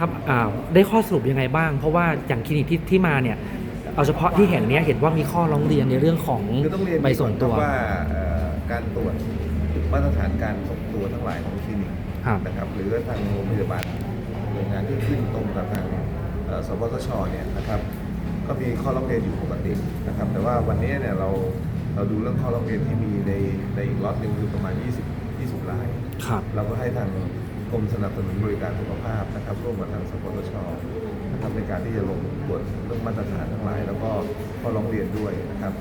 ครับอ่าได้ข้อสรุปยังไงบ้าง เพราะว่าอย่างคลินิกที่ที่มาเนี่ย เอาเฉพาะที่แห่งเนี้ยเห็นว่ามีข้อร้องเรียนในเรื่องของคือต้องเรียนใบส่งตัวก่อนครับว่าเอ่อการตรวจมาตรฐานการส่งตัวทั้งหลายของคลินิกครับนะครับหรือทางโรงพยาบาลหน่วยงานที่ขึ้นตรงกับทางเอ่อสปสชเนี่ยนะครับ ก็มีข้อร้องเรียนอยู่ปกตินะครับ แต่ว่าวันนี้เนี่ยเราเราดูเรื่องข้อร้องเรียนที่มีในในอีกล็อตหนึ่งคือประมาณ 20 20รายครับเราก็ให้ทาง กรมสนับสนุนบริการสุขภาพนะครับร่วมกับทางสปสชนะครับในการที่จะลงตรวจเรื่องมาตรฐานทั้งหลาย แล้วก็ข้อร้องเรียนด้วยนะครับ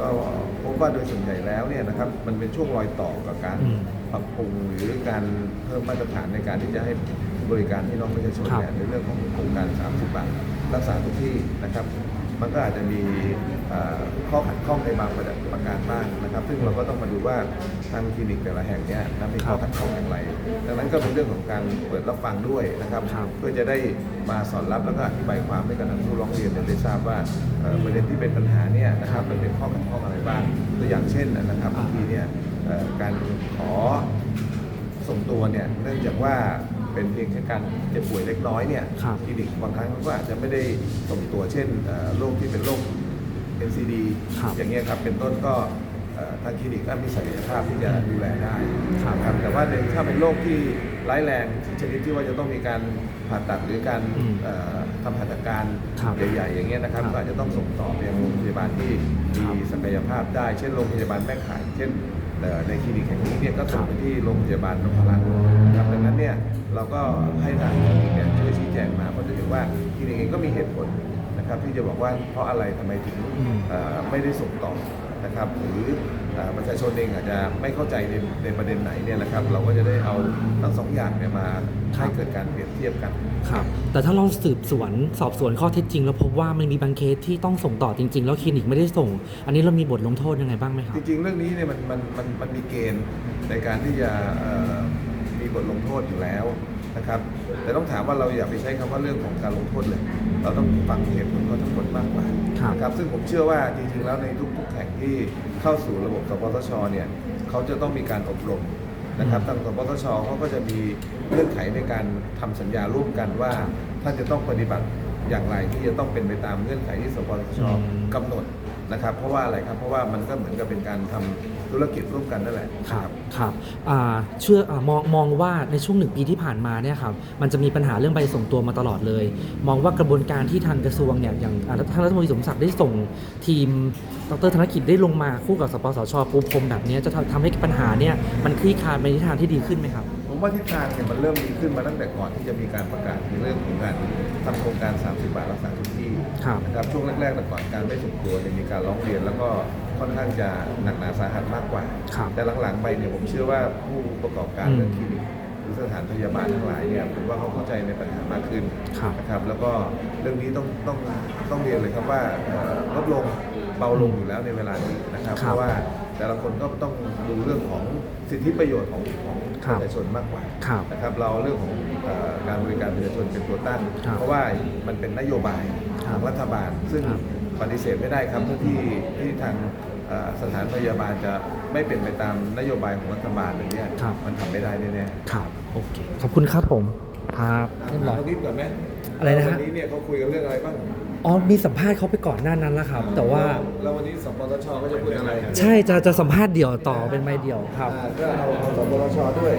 ก็พบว่าโดยส่วนใหญ่แล้วเนี่ยนะครับมันเป็นช่วงรอยต่อกับการอืมปรับปรุงหรือการเพิ่มมาตรฐานในการที่จะให้บริการพี่น้องประชาชนครับเนี่ยในเรื่องของโครงการ 30 บาทรักษาทุกที่นะครับ มันก็อาจจะมีเอ่อข้อขัดข้องในบางประประการบ้างนะครับ ซึ่งเราก็ต้องมาดูว่าทางคลินิกแต่ละแห่งเนี่ยนะมีข้อขัดข้องอย่างไร ดังนั้นก็เป็นเรื่องของการเปิดรับฟังด้วยนะครับครับเพื่อจะได้มาสอนรับแล้วก็อธิบายความให้กับทางผู้ร้องเรียนได้ทราบว่าเอ่อประเด็นที่เป็นปัญหาเนี่ยนะครับมันเป็นข้อขัดข้องอะไรบ้างตัวอย่างเช่นนะครับบางทีเนี่ยเอ่อการขอส่ง ตัวเนี่ยเนื่องจากว่าเป็นเพียงแค่การเจ็บป่วยเล็กน้อยเนี่ยครับ คลินิกบางครั้งก็อาจจะไม่ได้ส่งตัวเช่นเอ่อโรคที่เป็นโรค NCD ครับอย่างเงี้ยครับเป็นต้นก็เอ่อทางคลินิกก็มีศักยภาพที่จะดูแลได้ครับ ครับแต่ว่าในถ้าเป็นโรคที่ร้ายแรงชนิดที่ว่าจะต้องมีการผ่าตัดหรือการอืมเอ่อทำหัตถการครับใหญ่ๆ อย่างเงี้ยนะครับครับก็อาจจะต้องส่งต่อไปยังโรงพยาบาลที่ครับ มี ศักยภาพได้ เช่นโรงพยาบาลแม่ข่าย เช่นในคลินิกแห่งนี้เนี่ยก็ส่งไปที่โรงพยาบาลนพรัตน์นะครับดังนั้นเนี่ยเราก็ให้ทางคลินิกเนี่ยช่วยชี้แจงมาเพราะจะเห็นว่าคลินิกเองก็มีเหตุผล นะครับที่จะบอกว่าเพราะอะไรทำไมถึงอืมเอ่อไม่ได้ส่งต่อนะครับหรือเอ่อประชาชนเองอาจจะไม่เข้าใจในในประเด็นไหนเนี่ยนะครับ เราก็จะได้เอาทั้งสองอย่างเนี่ยมาให้เกิดการเปรียบเทียบกันครับแต่ถ้าเราสืบสวนสอบสวนข้อเท็จจริง แล้วพบว่ามันมีบางเคสที่ต้องส่งต่อจริง ๆ แล้วคลินิกไม่ได้ส่ง อันนี้เรามีบทลงโทษยังไงบ้างไหมครับ จริง ๆ เรื่องนี้เนี่ยมันมันมันมันมีเกณฑ์ในการที่จะเอ่อมีบทลงโทษอยู่แล้ว นะครับแต่ต้องถามว่าเราอย่าไปใช้คำว่าเรื่องของการลงโทษเลย เราต้องฟังเหตุผลเขาทั้งหมดมากกว่าครับนะครับซึ่งผมเชื่อว่าจริงๆแล้วในทุกๆแห่งที่เข้าสู่ระบบสปสชเนี่ยเขาจะต้องมีการอบรมนะครับทางสปสชเขาก็จะมีเงื่อนไขในการทำสัญญาร่วมกันว่าท่านจะต้องปฏิบัติอย่างไรที่จะต้องเป็นไปตามเงื่อนไขที่สปสชอืมกำหนด นะครับ เพราะว่าอะไรครับ เพราะว่ามันก็เหมือนกับเป็นการทำธุรกิจร่วมกันนั่นแหละครับครับอ่าเชื่ออามองมองว่าในช่วงหนึ่งปีที่ผ่านมาเนี่ยครับมันจะมีปัญหาเรื่องใบส่งตัวมาตลอดเลย มองว่ากระบวนการที่ทางกระทรวงเนี่ยอย่างอ่าท่านรัฐมนตรีสมศักดิ์ได้ส่งทีมดรธนกิจได้ลงมาคู่กับสปสชปูพรมแบบเนี้ยจะทำทำให้ปัญหาเนี่ยมันคลี่คลายไปในทิศทางที่ดีขึ้นไหมครับผม ว่าทิศทางเนี่ยมันเริ่มดีขึ้นมาตั้งแต่ก่อนที่จะมีการประกาศในเรื่องของการทำโครงการ 30 บาทรักษาทุกที่ครับ นะครับช่วงแรกๆแต่ก่อนการไม่ส่งตัวเนี่ยมีการร้องเรียน แล้วก็ค่อนข้างจะหนักหนาสาหัสมากกว่า ครับ แต่หลังๆไปเนี่ยผมเชื่อว่าผู้ประกอบการอืม เรื่องคลินิกหรือสถานพยาบาลทั้งหลายเนี่ยผมว่าเขาเข้าใจในปัญหามากขึ้น ครับ นะครับแล้วก็เรื่องนี้ต้องต้องต้องเรียนเลยครับว่าเอ่อลดลง เบาลงอยู่แล้วในเวลานี้นะครับ ครับเพราะว่าแต่ละคนก็ต้องดูเรื่องของสิทธิประโยชน์ของของครัปบระชาชนมากกว่าครับนะครับเราเอาเรื่องของเอ่อการบริการประชาชนเป็นตัวตั้ง ครับเพราะว่ามันเป็นนโยบายคขรับองรัฐบาล ซึ่งครับปฏิเสธไม่ได้ครับที่ที่ทางเอ่อสถานพยาบาลจะไม่เป็นไปตามนโยบายของรัฐบาลอย่างเนี้ยครับ มันทำไม่ได้แน่ครับโอเคขอบคุณครับผมครับๆเรียบร้อยตรงนี้ก่อนไหมอะไรนะฮะ วันนี้เนี่ยเขาคุยกันเรื่องอะไรบ้าง อ๋อมีสัมภาษณ์เขาไปก่อนหน้านั้นแล้วครับ แต่ว่าแล้ววันนี้สปตชก็จะพูดอะไรใช่จะจะสัมภาษณ์เดี่ยวต่อเป็นไม่เดี่ยวครับ อ่าก็เอาเอาสปตชด้วย